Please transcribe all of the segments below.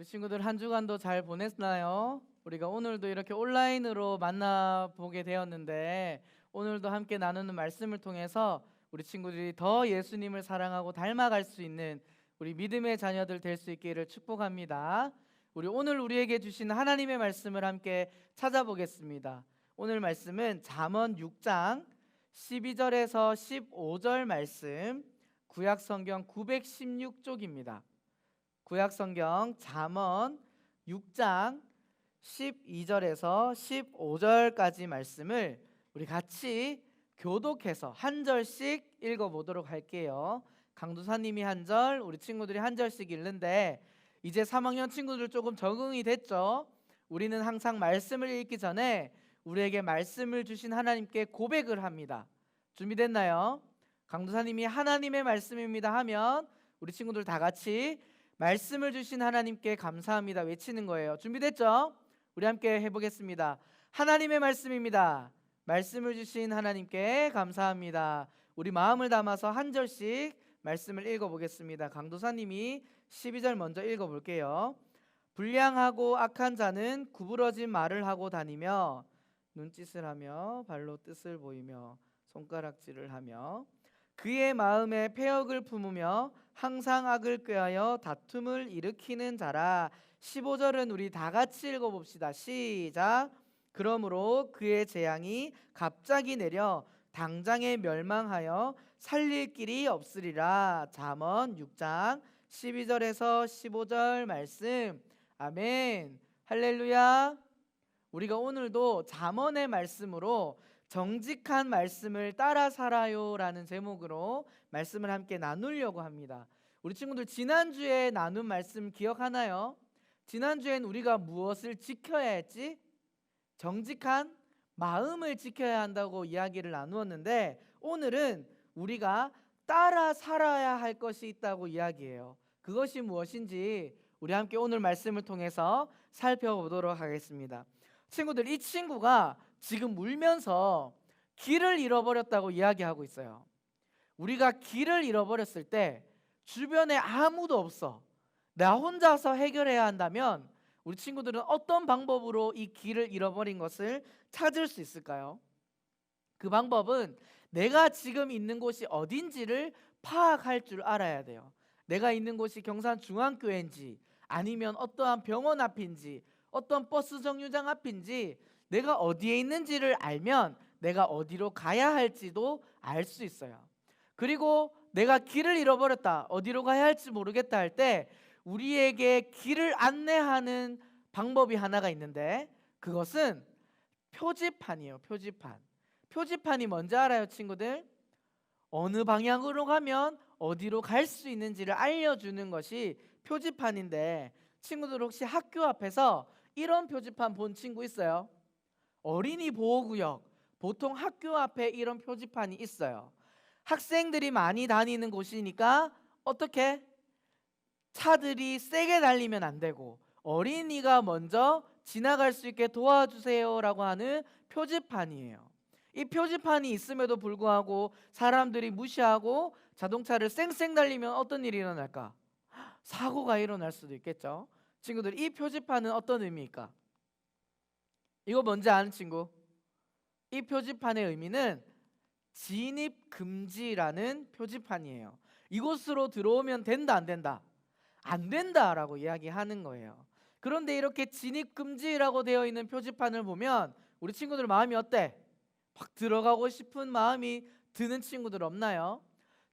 우리 친구들 한 주간도 잘 보냈나요? 우리가 오늘도 이렇게 온라인으로 만나 보게 되었는데 오늘도 함께 나누는 말씀을 통해서 우리 친구들이 더 예수님을 사랑하고 닮아갈 수 있는 우리 믿음의 자녀들 될 수 있기를 축복합니다. 우리 오늘 우리에게 주신 하나님의 말씀을 함께 찾아보겠습니다. 오늘 말씀은 잠언 6장 12절에서 15절 말씀 구약 성경 916쪽입니다. 구약 성경 잠언 6장 12절에서 15절까지 말씀을 우리 같이 교독해서 한 절씩 읽어 보도록 할게요. 강도사님이 한 절, 우리 친구들이 한 절씩 읽는데 이제 3학년 친구들 조금 적응이 됐죠. 우리는 항상 말씀을 읽기 전에 우리에게 말씀을 주신 하나님께 고백을 합니다. 준비됐나요? 강도사님이 하나님의 말씀입니다 하면 우리 친구들 다 같이 말씀을 주신 하나님께 감사합니다 외치는 거예요. 준비됐죠? 우리 함께 해보겠습니다. 하나님의 말씀입니다. 말씀을 주신 하나님께 감사합니다. 우리 마음을 담아서 한 절씩 말씀을 읽어보겠습니다. 강도사님이 12절 먼저 읽어볼게요. 불량하고 악한 자는 구부러진 말을 하고 다니며 눈짓을 하며 발로 뜻을 보이며 손가락질을 하며 그의 마음에 폐역을 품으며 항상 악을 꾀하여 다툼을 일으키는 자라. 15절은 우리 다 같이 읽어봅시다. 시작. 그러므로 그의 재앙이 갑자기 내려 당장에 멸망하여 살릴 길이 없으리라. 잠언 6장 12절에서 15절 말씀. 아멘. 할렐루야. 우리가 오늘도 잠언의 말씀으로 정직한 말씀을 따라 살아요라는 제목으로 말씀을 함께 나누려고 합니다. 우리 친구들 지난주에 나눈 말씀 기억하나요? 지난주엔 우리가 무엇을 지켜야 했지? 정직한 마음을 지켜야 한다고 이야기를 나누었는데 오늘은 우리가 따라 살아야 할 것이 있다고 이야기해요. 그것이 무엇인지 우리 함께 오늘 말씀을 통해서 살펴보도록 하겠습니다. 친구들 이 친구가 지금 울면서 길을 잃어버렸다고 이야기하고 있어요. 우리가 길을 잃어버렸을 때 주변에 아무도 없어. 나 혼자서 해결해야 한다면 우리 친구들은 어떤 방법으로 이 길을 잃어버린 것을 찾을 수 있을까요? 그 방법은 내가 지금 있는 곳이 어딘지를 파악할 줄 알아야 돼요. 내가 있는 곳이 경산 중앙교회인지 아니면 어떠한 병원 앞인지 어떤 버스 정류장 앞인지 내가 어디에 있는지를 알면 내가 어디로 가야 할지도 알 수 있어요. 그리고 내가 길을 잃어버렸다. 어디로 가야 할지 모르겠다 할 때 우리에게 길을 안내하는 방법이 하나가 있는데 그것은 표지판이에요. 표지판. 표지판이 뭔지 알아요, 친구들? 어느 방향으로 가면 어디로 갈 수 있는지를 알려주는 것이 표지판인데 친구들 혹시 학교 앞에서 이런 표지판 본 친구 있어요? 어린이 보호구역 보통 학교 앞에 이런 표지판이 있어요. 학생들이 많이 다니는 곳이니까 어떻게 차들이 세게 달리면 안 되고 어린이가 먼저 지나갈 수 있게 도와주세요라고 하는 표지판이에요. 이 표지판이 있음에도 불구하고 사람들이 무시하고 자동차를 쌩쌩 달리면 어떤 일이 일어날까? 사고가 일어날 수도 있겠죠. 친구들 이 표지판은 어떤 의미일까? 이거 뭔지 아는 친구? 이 표지판의 의미는 진입 금지라는 표지판이에요. 이곳으로 들어오면 된다 안 된다? 안 된다라고 이야기하는 거예요. 그런데 이렇게 진입 금지라고 되어 있는 표지판을 보면 우리 친구들 마음이 어때? 막 들어가고 싶은 마음이 드는 친구들 없나요?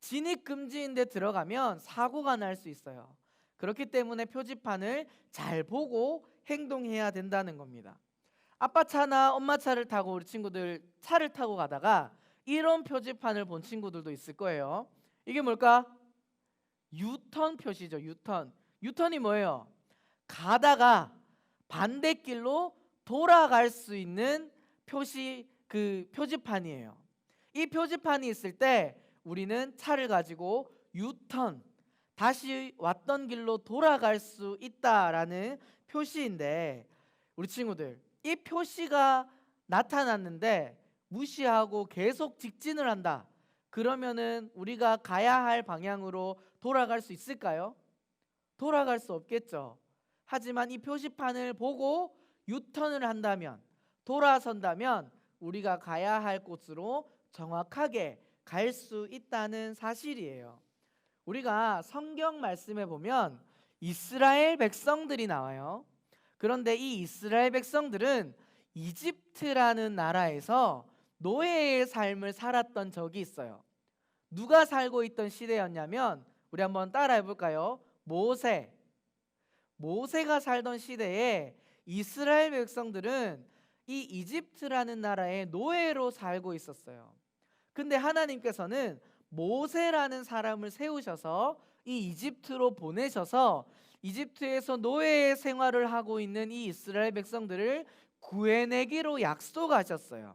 진입 금지인데 들어가면 사고가 날 수 있어요. 그렇기 때문에 표지판을 잘 보고 행동해야 된다는 겁니다. 아빠 차나 엄마 차를 타고 우리 친구들 차를 타고 가다가 이런 표지판을 본 친구들도 있을 거예요. 이게 뭘까? 유턴 표시죠. 유턴. 유턴이 뭐예요? 가다가 반대길로 돌아갈 수 있는 표시 그 표지판이에요. 이 표지판이 있을 때 우리는 차를 가지고 유턴 다시 왔던 길로 돌아갈 수 있다라는 표시인데 우리 친구들 이 표시가 나타났는데 무시하고 계속 직진을 한다. 그러면은 우리가 가야 할 방향으로 돌아갈 수 있을까요? 돌아갈 수 없겠죠. 하지만 이 표시판을 보고 유턴을 한다면 돌아선다면 우리가 가야 할 곳으로 정확하게 갈 수 있다는 사실이에요. 우리가 성경 말씀에 보면 이스라엘 백성들이 나와요. 그런데 이 이스라엘 백성들은 이집트라는 나라에서 노예의 삶을 살았던 적이 있어요. 누가 살고 있던 시대였냐면 우리 한번 따라해 볼까요? 모세. 모세가 살던 시대에 이스라엘 백성들은 이 이집트라는 나라의 노예로 살고 있었어요. 근데 하나님께서는 모세라는 사람을 세우셔서 이 이집트로 보내셔서 이집트에서 노예의 생활을 하고 있는 이 이스라엘 백성들을 구해내기로 약속하셨어요.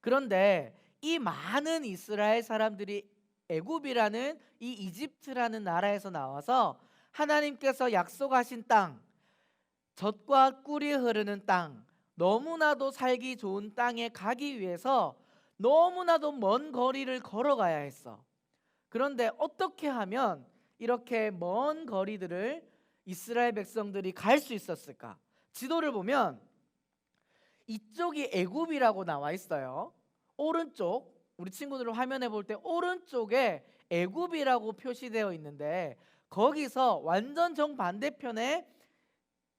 그런데 이 많은 이스라엘 사람들이 애굽이라는 이 이집트라는 나라에서 나와서 하나님께서 약속하신 땅, 젖과 꿀이 흐르는 땅, 너무나도 살기 좋은 땅에 가기 위해서 너무나도 먼 거리를 걸어가야 했어. 그런데 어떻게 하면 이렇게 먼 거리들을 이스라엘 백성들이 갈 수 있었을까? 지도를 보면 이쪽이 애굽이라고 나와 있어요. 오른쪽 우리 친구들 화면에 볼 때 오른쪽에 애굽이라고 표시되어 있는데 거기서 완전 정반대편에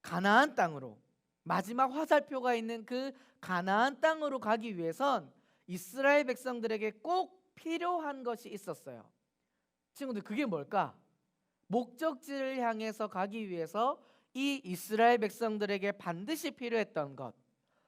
가나안 땅으로 마지막 화살표가 있는 그 가나안 땅으로 가기 위해선 이스라엘 백성들에게 꼭 필요한 것이 있었어요. 친구들 그게 뭘까? 목적지를 향해서 가기 위해서 이 이스라엘 백성들에게 반드시 필요했던 것.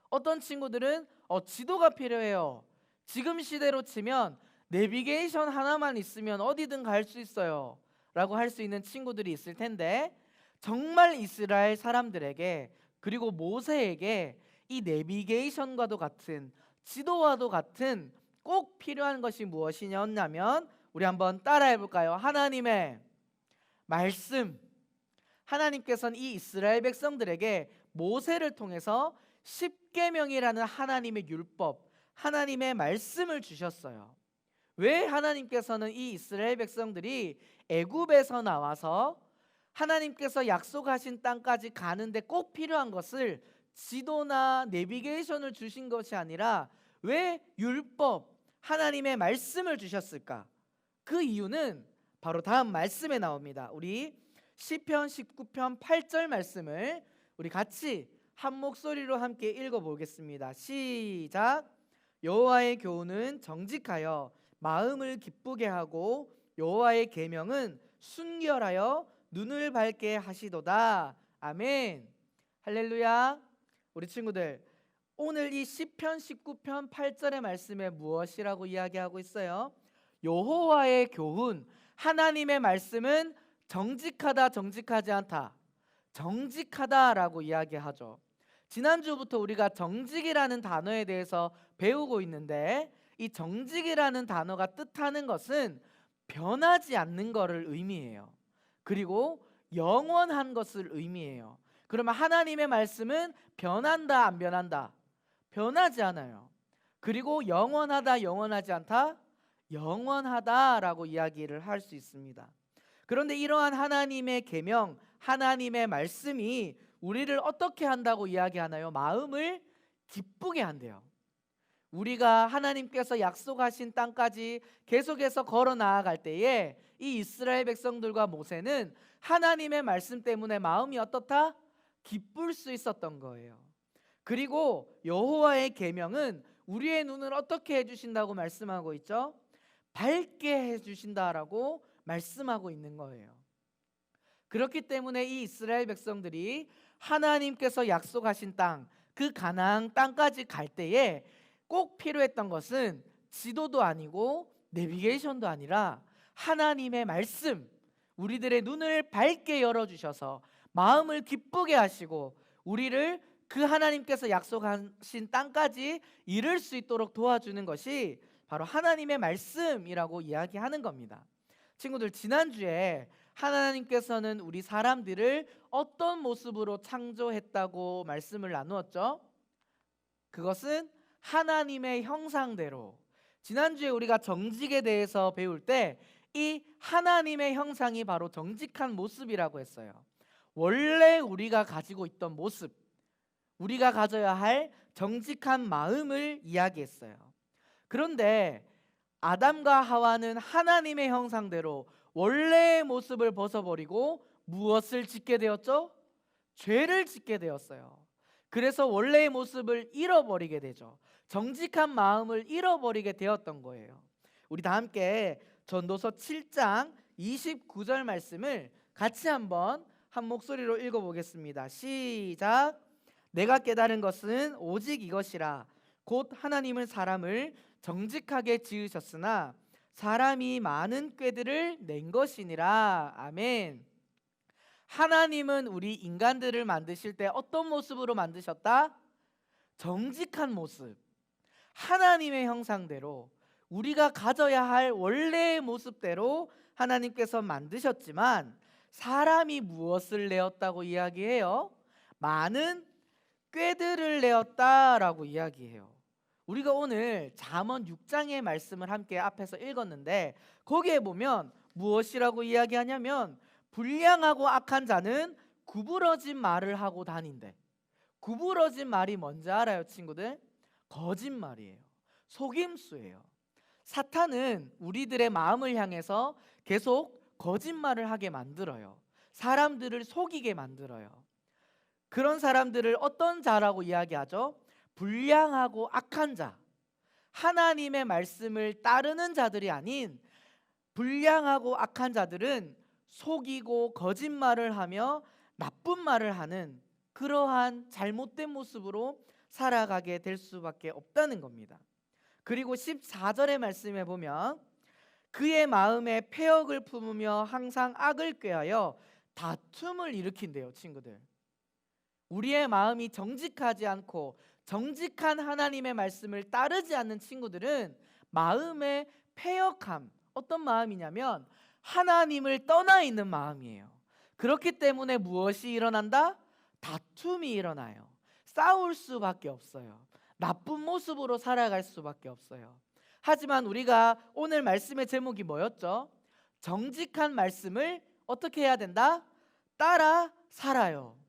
어떤 친구들은 어, 지도가 필요해요. 지금 시대로 치면 내비게이션 하나만 있으면 어디든 갈 수 있어요. 라고 할 수 있는 친구들이 있을 텐데 정말 이스라엘 사람들에게 그리고 모세에게 이 내비게이션과도 같은 지도와도 같은 꼭 필요한 것이 무엇이냐면 우리 한번 따라해 볼까요? 하나님의 말씀. 하나님께서는 이 이스라엘 백성들에게 모세를 통해서 십계명이라는 하나님의 율법, 하나님의 말씀을 주셨어요. 왜 하나님께서는 이 이스라엘 백성들이 애굽에서 나와서 하나님께서 약속하신 땅까지 가는데 꼭 필요한 것을 지도나 내비게이션을 주신 것이 아니라 왜 율법 하나님의 말씀을 주셨을까? 그 이유는 바로 다음 말씀에 나옵니다. 우리 시편 19편 8절 말씀을 우리 같이 한 목소리로 함께 읽어 보겠습니다. 시작. 여호와의 교훈은 정직하여 마음을 기쁘게 하고 여호와의 계명은 순결하여 눈을 밝게 하시도다. 아멘. 할렐루야. 우리 친구들 오늘 이 시편 19편 8절의 말씀에 무엇이라고 이야기하고 있어요? 여호와의 교훈 하나님의 말씀은 정직하다 정직하지 않다. 정직하다라고 이야기하죠. 지난주부터 우리가 정직이라는 단어에 대해서 배우고 있는데 이 정직이라는 단어가 뜻하는 것은 변하지 않는 것을 의미해요. 그리고 영원한 것을 의미해요. 그러면 하나님의 말씀은 변한다 안 변한다? 변하지 않아요. 그리고 영원하다 영원하지 않다? 영원하다라고 이야기를 할 수 있습니다. 그런데 이러한 하나님의 계명, 하나님의 말씀이 우리를 어떻게 한다고 이야기하나요? 마음을 기쁘게 한대요. 우리가 하나님께서 약속하신 땅까지 계속해서 걸어 나아갈 때에 이 이스라엘 백성들과 모세는 하나님의 말씀 때문에 마음이 어떻다? 기쁠 수 있었던 거예요. 그리고 여호와의 계명은 우리의 눈을 어떻게 해 주신다고 말씀하고 있죠? 밝게 해 주신다라고 말씀하고 있는 거예요. 그렇기 때문에 이 이스라엘 백성들이 하나님께서 약속하신 땅, 그 가나안 땅까지 갈 때에 꼭 필요했던 것은 지도도 아니고 내비게이션도 아니라 하나님의 말씀, 우리들의 눈을 밝게 열어 주셔서 마음을 기쁘게 하시고 우리를 그 하나님께서 약속하신 땅까지 이룰 수 있도록 도와주는 것이 바로 하나님의 말씀이라고 이야기하는 겁니다. 친구들 지난주에 하나님께서는 우리 사람들을 어떤 모습으로 창조했다고 말씀을 나누었죠? 그것은 하나님의 형상대로 지난주에 우리가 정직에 대해서 배울 때 이 하나님의 형상이 바로 정직한 모습이라고 했어요. 원래 우리가 가지고 있던 모습, 우리가 가져야 할 정직한 마음을 이야기했어요. 그런데 아담과 하와는 하나님의 형상대로 원래의 모습을 벗어버리고 무엇을 짓게 되었죠? 죄를 짓게 되었어요. 그래서 원래의 모습을 잃어버리게 되죠. 정직한 마음을 잃어버리게 되었던 거예요. 우리 다 함께 전도서 7장 29절 말씀을 같이 한번 한 목소리로 읽어보겠습니다. 시작. 내가 깨달은 것은 오직 이것이라 곧 하나님은 사람을 정직하게 지으셨으나 사람이 많은 꾀들을 낸 것이니라. 아멘. 하나님은 우리 인간들을 만드실 때 어떤 모습으로 만드셨다? 정직한 모습. 하나님의 형상대로 우리가 가져야 할 원래의 모습대로 하나님께서 만드셨지만 사람이 무엇을 내었다고 이야기해요? 많은 꾀들을 내었다라고 이야기해요. 우리가 오늘 잠언 6장의 말씀을 함께 앞에서 읽었는데 거기에 보면 무엇이라고 이야기하냐면 불량하고 악한 자는 구부러진 말을 하고 다닌대. 구부러진 말이 뭔지 알아요, 친구들? 거짓말이에요. 속임수예요. 사탄은 우리들의 마음을 향해서 계속 거짓말을 하게 만들어요. 사람들을 속이게 만들어요. 그런 사람들을 어떤 자라고 이야기하죠? 불량하고 악한 자. 하나님의 말씀을 따르는 자들이 아닌 불량하고 악한 자들은 속이고 거짓말을 하며 나쁜 말을 하는 그러한 잘못된 모습으로 살아가게 될 수밖에 없다는 겁니다. 그리고 14절의 말씀에 보면 그의 마음에 폐역을 품으며 항상 악을 꾀하여 다툼을 일으킨대요, 친구들. 우리의 마음이 정직하지 않고 정직한 하나님의 말씀을 따르지 않는 친구들은 마음의 폐역함, 어떤 마음이냐면 하나님을 떠나 있는 마음이에요. 그렇기 때문에 무엇이 일어난다? 다툼이 일어나요. 싸울 수밖에 없어요. 나쁜 모습으로 살아갈 수밖에 없어요. 하지만 우리가 오늘 말씀의 제목이 뭐였죠? 정직한 말씀을 어떻게 해야 된다? 따라 살아요.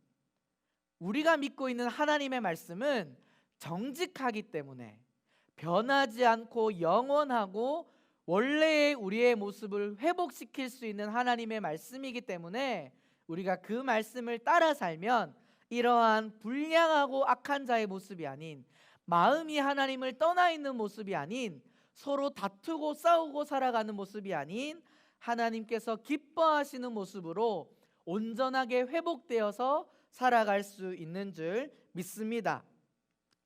우리가 믿고 있는 하나님의 말씀은 정직하기 때문에 변하지 않고 영원하고 원래의 우리의 모습을 회복시킬 수 있는 하나님의 말씀이기 때문에 우리가 그 말씀을 따라 살면 이러한 불량하고 악한 자의 모습이 아닌 마음이 하나님을 떠나 있는 모습이 아닌 서로 다투고 싸우고 살아가는 모습이 아닌 하나님께서 기뻐하시는 모습으로 온전하게 회복되어서 살아갈 수 있는 줄 믿습니다.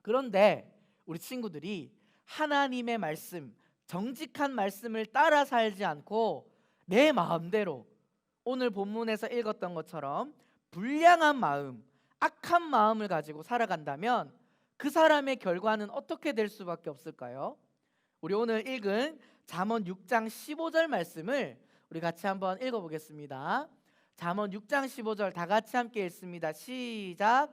그런데 우리 친구들이 하나님의 말씀, 정직한 말씀을 따라 살지 않고 내 마음대로 오늘 본문에서 읽었던 것처럼 불량한 마음, 악한 마음을 가지고 살아간다면 그 사람의 결과는 어떻게 될 수밖에 없을까요? 우리 오늘 읽은 잠언 6장 15절 말씀을 우리 같이 한번 읽어 보겠습니다. 잠언 6장 15절 다 같이 함께 읽습니다. 시작.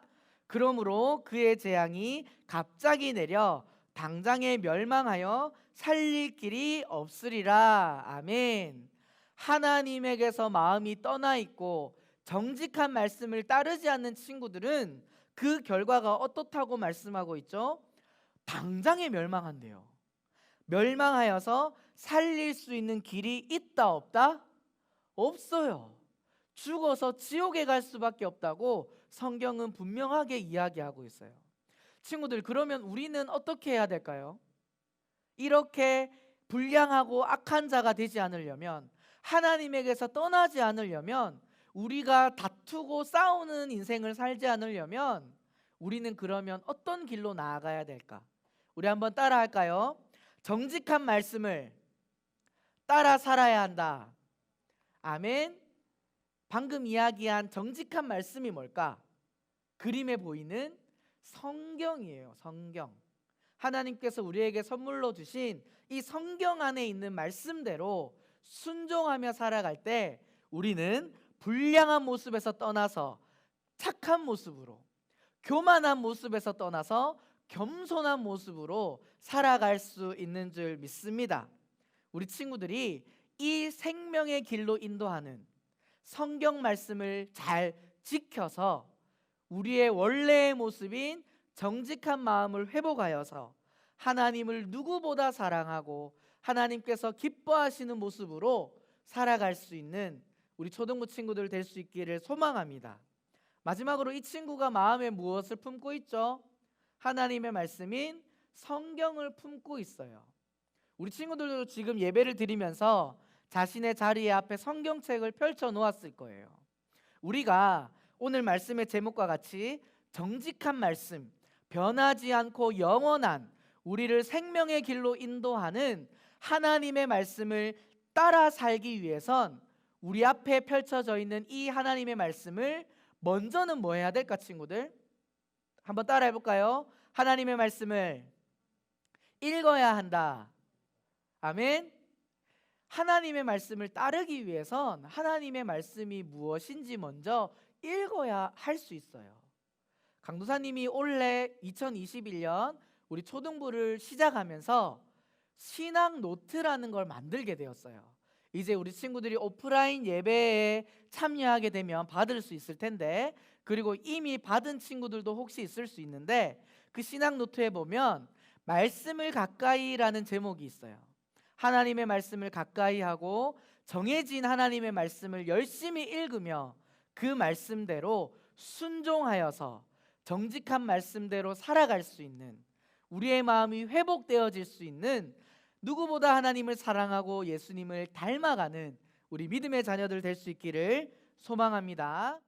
그러므로 그의 재앙이 갑자기 내려 당장에 멸망하여 살릴 길이 없으리라. 아멘. 하나님에게서 마음이 떠나 있고 정직한 말씀을 따르지 않는 친구들은 그 결과가 어떻다고 말씀하고 있죠? 당장에 멸망한대요. 멸망하여서 살릴 수 있는 길이 있다 없다? 없어요. 죽어서 지옥에 갈 수밖에 없다고 성경은 분명하게 이야기하고 있어요. 친구들 그러면 우리는 어떻게 해야 될까요? 이렇게 불량하고 악한 자가 되지 않으려면 하나님에게서 떠나지 않으려면 우리가 다투고 싸우는 인생을 살지 않으려면 우리는 그러면 어떤 길로 나아가야 될까? 우리 한번 따라 할까요? 정직한 말씀을 따라 살아야 한다. 아멘. 방금 이야기한 정직한 말씀이 뭘까? 그림에 보이는 성경이에요. 성경. 하나님께서 우리에게 선물로 주신 이 성경 안에 있는 말씀대로 순종하며 살아갈 때 우리는 불량한 모습에서 떠나서 착한 모습으로 교만한 모습에서 떠나서 겸손한 모습으로 살아갈 수 있는 줄 믿습니다. 우리 친구들이 이 생명의 길로 인도하는 성경 말씀을 잘 지켜서 우리의 원래의 모습인 정직한 마음을 회복하여서 하나님을 누구보다 사랑하고 하나님께서 기뻐하시는 모습으로 살아갈 수 있는 우리 초등부 친구들 될 수 있기를 소망합니다. 마지막으로 이 친구가 마음에 무엇을 품고 있죠? 하나님의 말씀인 성경을 품고 있어요. 우리 친구들도 지금 예배를 드리면서 자신의 자리에 앞에 성경책을 펼쳐 놓았을 거예요. 우리가 오늘 말씀의 제목과 같이 정직한 말씀, 변하지 않고 영원한 우리를 생명의 길로 인도하는 하나님의 말씀을 따라 살기 위해선 우리 앞에 펼쳐져 있는 이 하나님의 말씀을 먼저는 뭐 해야 될까 친구들? 한번 따라 해 볼까요? 하나님의 말씀을 읽어야 한다. 아멘. 하나님의 말씀을 따르기 위해선 하나님의 말씀이 무엇인지 먼저 읽어야 할 수 있어요. 강도사님이 올해 2021년 우리 초등부를 시작하면서 신앙 노트라는 걸 만들게 되었어요. 이제 우리 친구들이 오프라인 예배에 참여하게 되면 받을 수 있을 텐데 그리고 이미 받은 친구들도 혹시 있을 수 있는데 그 신앙 노트에 보면 말씀을 가까이라는 제목이 있어요. 하나님의 말씀을 가까이 하고 정해진 하나님의 말씀을 열심히 읽으며 그 말씀대로 순종하여서 정직한 말씀대로 살아갈 수 있는 우리의 마음이 회복되어질 수 있는 누구보다 하나님을 사랑하고 예수님을 닮아가는 우리 믿음의 자녀들 될 수 있기를 소망합니다.